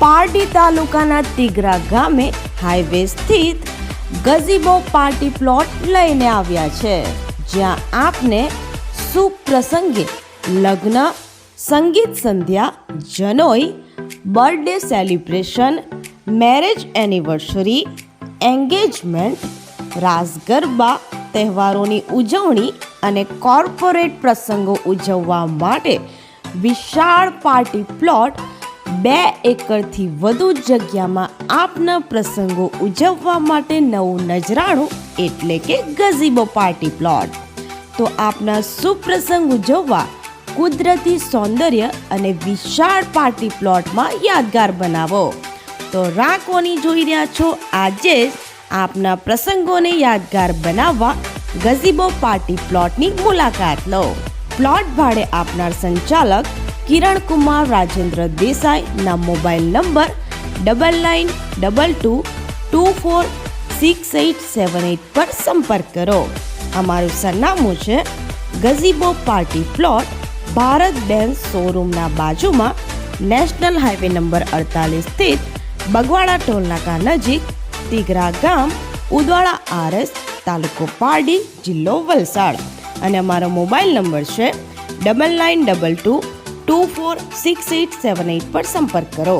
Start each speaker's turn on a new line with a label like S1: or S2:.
S1: તાલુકાના તિગરા ગામે હાઈવે સ્થિત ગઝીબો પાર્ટી પ્લોટ લઈને આવ્યા છે. જ્યાં આપને સુપ્રસંગે લગ્ન, સંગીત સંધ્યા, જનોઈ, birthday celebration, marriage anniversary engagement Raas Garba તહેવારોની ઉજવણી અને કોર્પોરેટ પ્રસંગો ઉજવવા માટે વિશાળ પાર્ટી પ્લોટ બે એકરથી વધુ જગ્યામાં આપના પ્રસંગો ઉજવવા માટે નવું નજરાણું એટલે કે ગઝીબો પાર્ટી પ્લોટ. તો આપના સુપ્રસંગ ઉજવવા કુદરતી સૌંદર્ય અને વિશાળ પાર્ટી પ્લોટમાં યાદગાર બનાવો. તો રાકોની જોઈ રહ્યા છો, આજે જ આપના પ્રસંગોને યાદગાર બનાવવા ગઝીબો પાર્ટી પ્લોટની મુલાકાત લો. પ્લોટ ભાડે આપનાર સંચાલક Kiran Kumar Rajendra દેસાઈના mobile number double nine double two two four six eight seven eight પર સંપર્ક કરો. અમારું સરનામું છે gazebo party plot, Bharat bank શોરૂમના બાજુમાં, નેશનલ હાઈવે નંબર અડતાલીસ સ્થિત, બગવાડા ટોલનાકા નજીક, તિગરા ગામ, ઉદવાડા આરએસ, તાલુકો પારડી, જિલ્લો વલસાડ. અને અમારો મોબાઈલ નંબર છે double nine double two two four six eight seven eight પર સંપર્ક કરો.